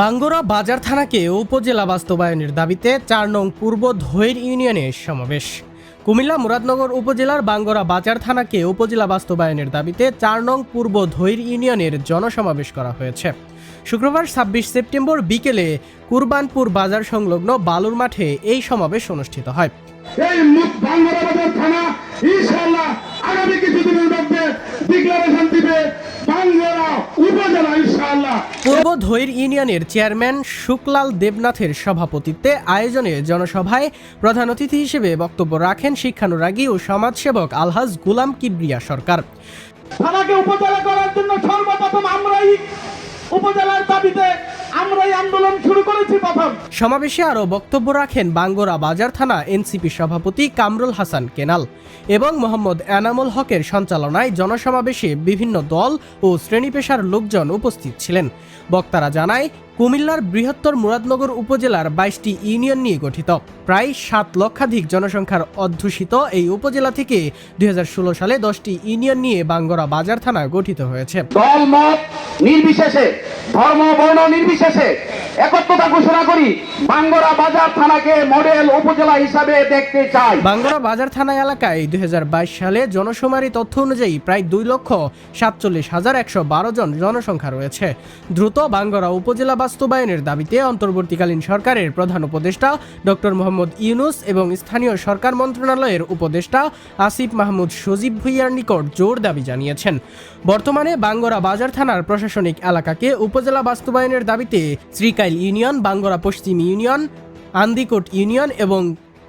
বাঙ্গরা বাজার থানাকে উপজেলা বাস্তবায়নের দাবিতে চার নং পূর্ব ধৈর ইউনিয়নে সমাবেশ। কুমিল্লা মুরাদনগর উপজেলার বাঙ্গরা বাজার থানাকে উপজেলা বাস্তবায়নের দাবিতে চার নং পূর্ব ধৈর ইউনিয়নের জনসমাবেশ করা হয়েছে। শুক্রবার ছাব্বিশ সেপ্টেম্বর বিকেলে কুরবানপুর বাজার সংলগ্ন বালুর মাঠে এই সমাবেশ অনুষ্ঠিত হয়। পূর্ব ধৈর ইউনিয়নের চেয়ারম্যান শুক্লাল দেবনাথের সভাপতিত্বে আয়োজনে জনসভায় প্রধান অতিথি হিসেবে বক্তব্য রাখেন শিক্ষানুরাগী ও সমাজসেবক আলহাজ গুলাম কিবরিয়া সরকার। থানাকে উপজেলা করার জন্য সর্বপ্রথম আমরাই উপজেলার দাবিতে আমরাই আন্দোলন শুরু করেছি প্রথম। সমাবেশে আরও বক্তব্য রাখেন বাঙ্গোরা বাজার থানা এনসিপি সভাপতি কামরুল হাসান কেনাল এবং মোহাম্মদ এনামুল হকের সঞ্চালনায় জনসমাবেশে বিভিন্ন দল ও শ্রেণি পেশার লোকজন উপস্থিত ছিলেন। বক্তারা জানায় কুমিল্লার বৃহত্তর মুরাদনগর উপজেলার বাইশটি ইউনিয়ন নিয়ে গঠিত। প্রায় সাত লক্ষাধিক জনসংখ্যার অধ্যুষিত এই উপজেলা থেকে দুই সালে দশটি ইউনিয়ন নিয়ে বাঙ্গরা বাজার থানা গঠিত হয়েছে। নির্বিশেষে ধর্ম বর্ণ নির্বিশেষে একত্রতা ঘোষণা করি বাঙ্গরা বাজার থানাকে মডেল উপজেলা হিসাবে দেখতে চাই। বাঙ্গরা বাজার থানা এলাকায় দুই হাজার বাইশ সালে জনশুমারি তথ্য অনুযায়ী প্রায় দুই লক্ষ সাতচল্লিশ হাজার একশো বারো জন জনসংখ্যা রয়েছে। দ্রুত বাঙ্গরা উপজেলা বাস্তবায়নের দাবিতে অন্তর্বর্তীকালীন সরকারের প্রধান উপদেষ্টা ডক্টর মোহাম্মদ ইউনুস এবং স্থানীয় সরকার মন্ত্রণালয়ের উপদেষ্টা আসিফ মাহমুদ সজীব ভুইয়ার নিকট জোর দাবি জানিয়েছেন। বর্তমানে বাঙ্গরা বাজার থানার প্রশাসনিক এলাকাকে উপজেলা বাস্তবায়নের দাবিতে শ্রীকাইল ইউনিয়ন, বাঙ্গরা পশ্চিম ইউনিয়ন, আন্দিকোট ইউনিয়ন এবং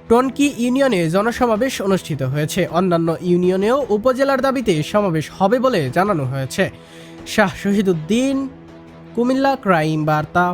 টনকি ইউনিয়নে জনসমাবেশ অনুষ্ঠিত হয়েছে। অন্যান্য ইউনিয়নেও উপজেলার দাবিতে সমাবেশ হবে বলে জানানো হয়েছে। শাহ শহীদুদ্দিন কুমিল্লা ক্রাইম বার্তা